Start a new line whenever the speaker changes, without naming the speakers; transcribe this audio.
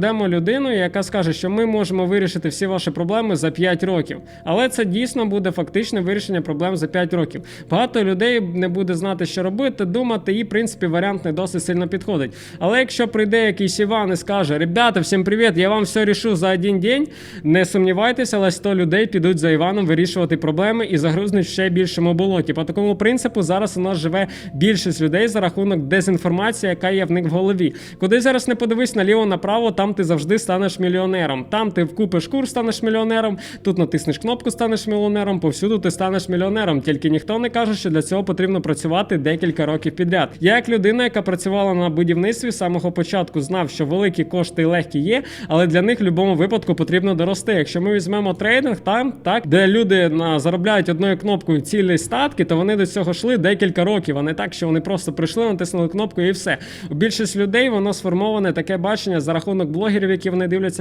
Йдемо людиною, яка скаже, що ми можемо вирішити всі ваші проблеми за 5 років. Але це дійсно буде фактичне вирішення проблем за 5 років. Багато людей не буде знати, що робити, думати, і в принципі варіант не досить сильно підходить. Але якщо прийде якийсь Іван і скаже: Ребята, всім привіт, я вам все рішу за один день. Не сумнівайтеся, але 100 людей підуть за Іваном вирішувати проблеми і загрузнуть ще більшому болоті. По такому принципу зараз у нас живе більшість людей за рахунок дезінформації, яка є в них в голові. Куди зараз не подивись наліво направо, там ти завжди станеш мільйонером. Там ти вкупиш курс, станеш мільйонером. Тут натиснеш кнопку, станеш мільйонером. Повсюду ти станеш мільйонером. Тільки ніхто не каже, що для цього потрібно працювати декілька років підряд. Я як людина, яка працювала на будівництві з самого початку, знав, що великі кошти легкі є, але для них в будь-якому випадку потрібно дорости. Якщо ми візьмемо трейдинг, там так, де люди на заробляють одною кнопкою цілі статки, то вони до цього йшли декілька років, а не так, що вони просто прийшли, натиснули кнопку і все. У більшість людей воно сформоване таке бачення за рахунок блогерів, які вони дивляться.